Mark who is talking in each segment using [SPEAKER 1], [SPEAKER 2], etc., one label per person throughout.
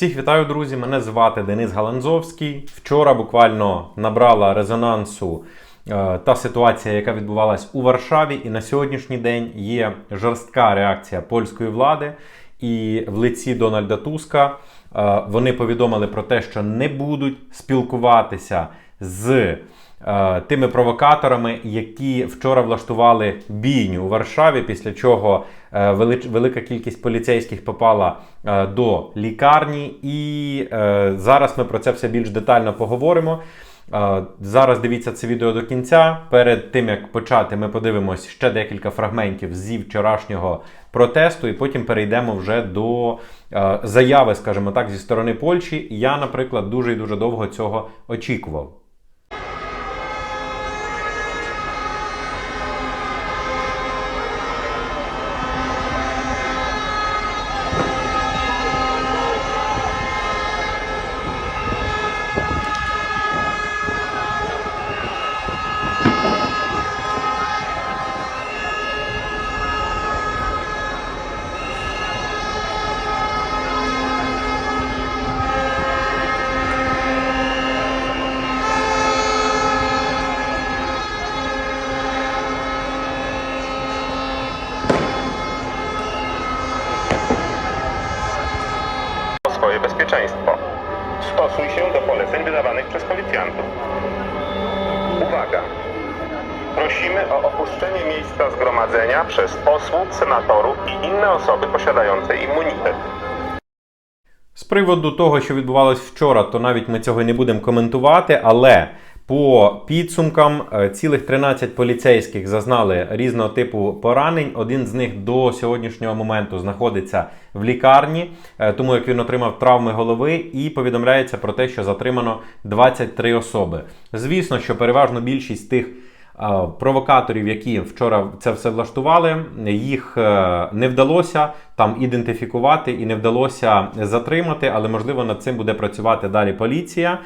[SPEAKER 1] Всіх вітаю, друзі! Мене звати Денис Галанзовський. Вчора буквально набрала резонансу е, та ситуація, яка відбувалась у Варшаві, і на сьогоднішній день є жорстка реакція польської влади. І в лиці Дональда Туска е, вони повідомили про те, що не будуть спілкуватися з е, тими провокаторами, які вчора влаштували бійню у Варшаві, після чого е, велич- велика кількість поліцейських попала е, до лікарні. І е, зараз ми про це все більш детально поговоримо. Е, Зараз дивіться це відео до кінця. Перед тим як почати, ми подивимось ще декілька фрагментів зі вчорашнього протесту, і потім перейдемо вже до е, заяви, скажімо так, зі сторони Польщі. Я, наприклад, дуже і дуже довго цього очікував.
[SPEAKER 2] Swoje bezpieczeństwo. Stosuj się do poleceń wydawanych przez policjantów. Uwaga! Prosimy o opuszczenie miejsca zgromadzenia przez posłów, senatorów i inne osoby posiadające immunitet.
[SPEAKER 1] З приводу того, що відбувалось вчора, то навіть ми цього не будемо коментувати, але по підсумкам е, цілих 13 поліцейських зазнали різного типу поранень. Один з них до сьогоднішнього моменту знаходиться в лікарні, е, тому як він отримав травми голови, і повідомляється про те, що затримано 23 особи. Звісно, що переважно більшість тих. е, Провокаторів, які вчора це все влаштували, їх не вдалося там ідентифікувати і не вдалося затримати, але можливо над цим буде працювати далі поліція.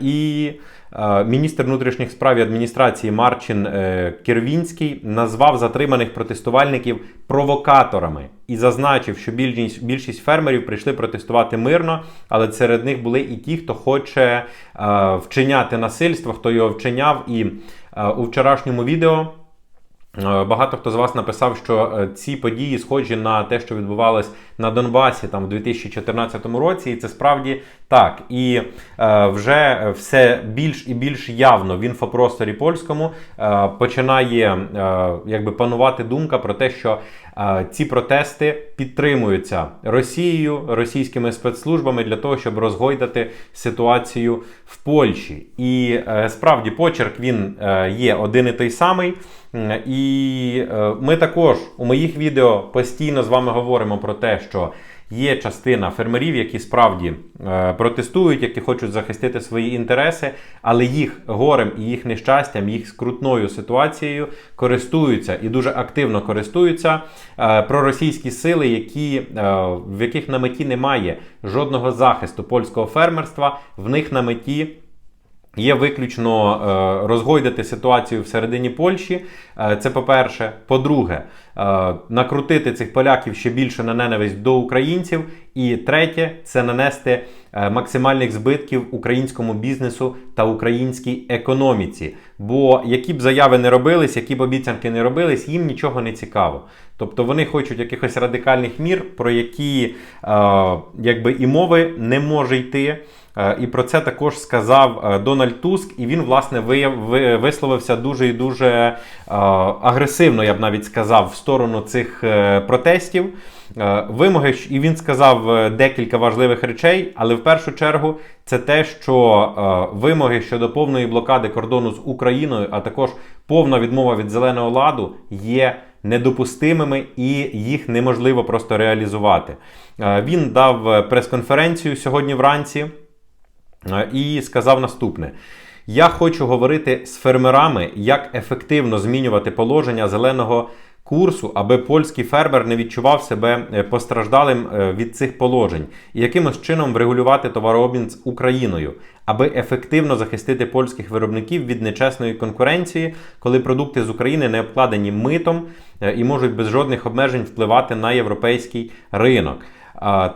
[SPEAKER 1] І е, міністр внутрішніх справ і адміністрації Марчин е, Кірвінський назвав затриманих протестувальників провокаторами і зазначив, що більшість, фермерів прийшли протестувати мирно, але серед них були і ті, хто хоче е, вчиняти насильство, хто його вчиняв. І у вчорашньому відео Багато хто з вас написав, що е, ці події схожі на те, що відбувалось на Донбасі там в 2014 році, і це справді так. І е, вже все більш і більш явно в інфопросторі польському е, починає е, якби панувати думка про те, що е, ці протести підтримуються Росією, російськими спецслужбами для того, щоб розгойдати ситуацію в Польщі. І е, справді почерк він е, є один і той самий. І е, ми також у моїх відео постійно з вами говоримо про те, що є частина фермерів, які справді е, протестують, які хочуть захистити свої інтереси, але їх горем і їх нещастям, їх скрутною ситуацією користуються і дуже активно користуються е, проросійські сили, які, е, в яких на меті немає жодного захисту польського фермерства, в них на меті. Є виключно розгойдати ситуацію всередині Польщі. Це по-перше. По-друге, накрутити цих поляків ще більше на ненависть до українців. І третє це нанести е, максимальних збитків українському бізнесу та українській економіці. Бо які б заяви не робились, які б обіцянки не робились, їм нічого не цікаво. Тобто вони хочуть якихось радикальних мір, про які е, якби і мови не може йти. Е, І про це також сказав е, Дональд Туск, і він, власне, висловився дуже і дуже е, агресивно, я б навіть сказав, сторону цих е, протестів. Е, Вимоги, і він сказав е, декілька важливих речей, але в першу чергу це те, що вимоги щодо повної блокади кордону з Україною, а також повна відмова від зеленого ладу є недопустимими і їх неможливо просто реалізувати. Він дав прес-конференцію сьогодні вранці. І сказав наступне: Я хочу говорити з фермерами, як ефективно змінювати положення зеленого курсу, аби польський фермер не відчував себе е, постраждалим е, від цих положень, і якимось чином врегулювати товарообмін з Україною, аби ефективно захистити польських виробників від нечесної конкуренції, коли продукти з України не обкладені митом е, і можуть без жодних обмежень впливати на європейський ринок.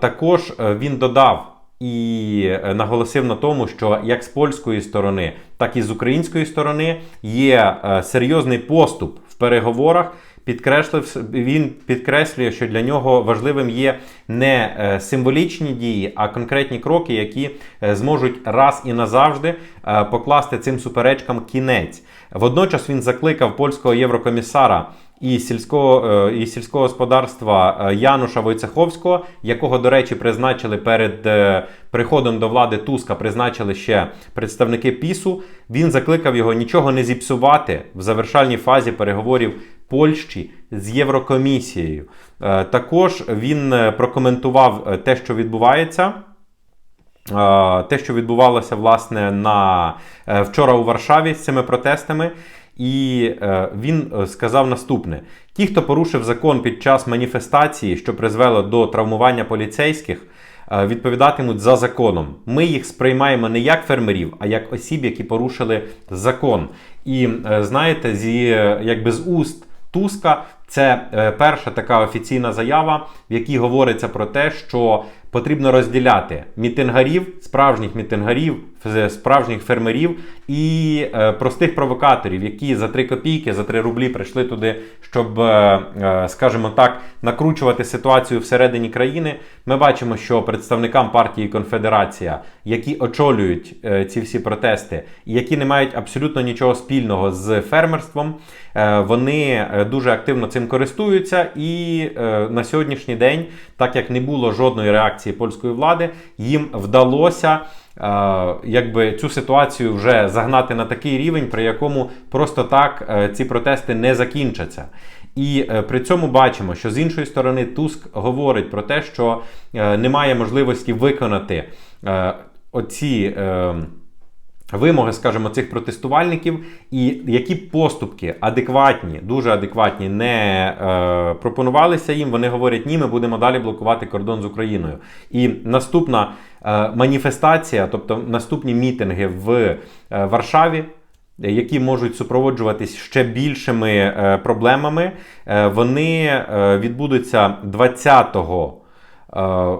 [SPEAKER 1] Також він додав і наголосив на тому, що як з польської сторони, так і з української сторони є серйозний поступ в переговорах. Підкреслив він підкреслює, що для нього важливим є не е, символічні дії, а конкретні кроки, які е, зможуть раз і назавжди е, покласти цим суперечкам кінець. Водночас він закликав польського єврокомісара і сільського, е, і сільського господарства е, Януша Войцеховського, якого, до речі, призначили перед е, приходом до влади Туска, призначили ще представники ПІСу. Він закликав його нічого не зіпсувати в завершальній фазі переговорів Польщі з Єврокомісією. Також він прокоментував те, що відбувається. Те, що відбувалося власне на вчора у Варшаві з цими протестами, і е, він е, сказав наступне: ті, хто порушив закон під час маніфестації, що призвело до травмування поліцейських, е, відповідатимуть за законом. Ми їх сприймаємо не як фермерів, а як осіб, які порушили закон. І знаєте, зі якби з уст Туска це перша така офіційна заява, в якій говориться про те, що потрібно розділяти мітингарів, справжніх мітингарів, справжніх фермерів і е, простих провокаторів, які за 3 копійки, за 3 рублі прийшли туди, щоб, е, е, скажімо так, накручувати ситуацію всередині країни. Ми бачимо, що представникам партії Конфедерація, які очолюють е, ці всі протести, які не мають абсолютно нічого спільного з фермерством, е, вони е, дуже активно цим користуються. І е, на сьогоднішній день, так як не було жодної реакції польської влади, їм вдалося. е, Якби цю ситуацію вже загнати на такий рівень, при якому просто так е, ці протести не закінчаться. І е, при цьому бачимо, що з іншої сторони Туск говорить про те, що немає можливості виконати оці. Вимоги, скажімо, цих протестувальників, і які поступки адекватні, дуже адекватні, не е, пропонувалися їм. Вони говорять, ні, ми будемо далі блокувати кордон з Україною. І наступна е, маніфестація, тобто наступні мітинги в е, Варшаві, які можуть супроводжуватись ще більшими е, проблемами, е, вони е, відбудуться 20-го. Е,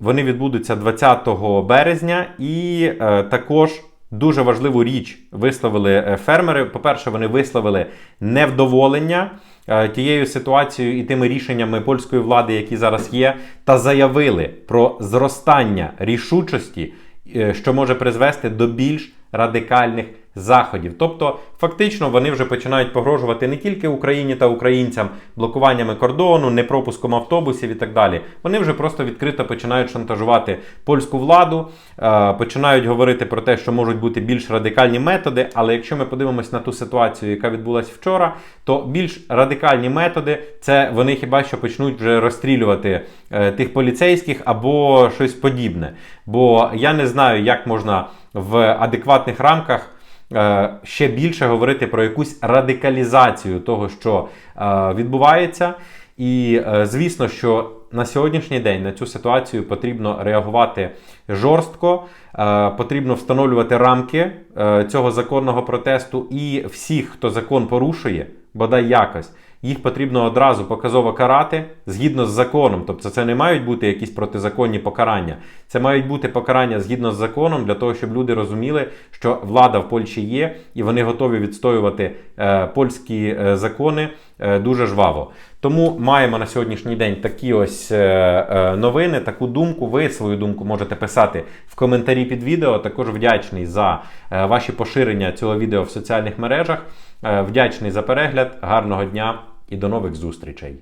[SPEAKER 1] вони відбудуться 20 березня, і е, також дуже важливу річ висловили е, фермери. По-перше, вони висловили невдоволення е, тією ситуацією і тими рішеннями польської влади, які зараз є, та заявили про зростання рішучості, е, що може призвести до більш радикальних заходів. Тобто, фактично, вони вже починають погрожувати не тільки Україні та українцям блокуваннями кордону, непропуском автобусів і так далі. Вони вже просто відкрито починають шантажувати польську владу, е, починають говорити про те, що можуть бути більш радикальні методи. Але якщо ми подивимось на ту ситуацію, яка відбулася вчора, то більш радикальні методи це вони хіба що почнуть вже розстрілювати е, тих поліцейських або щось подібне. Бо я не знаю, як можна в адекватних рамках ще більше говорити про якусь радикалізацію того, що е, відбувається. І е, звісно, що на сьогоднішній день на цю ситуацію потрібно реагувати жорстко, е, потрібно встановлювати рамки е, цього законного протесту, і всіх, хто закон порушує, бодай якось. Їх потрібно одразу показово карати згідно з законом. Тобто це не мають бути якісь протизаконні покарання. Це мають бути покарання згідно з законом для того, щоб люди розуміли, що влада в Польщі є, і вони готові відстоювати е, польські е, закони е, дуже жваво. Тому маємо на сьогоднішній день такі ось е, е, новини, таку думку. Ви свою думку можете писати в коментарі під відео. Також вдячний за е, ваші поширення цього відео в соціальних мережах. Е, Вдячний за перегляд, гарного дня і до нових зустрічей.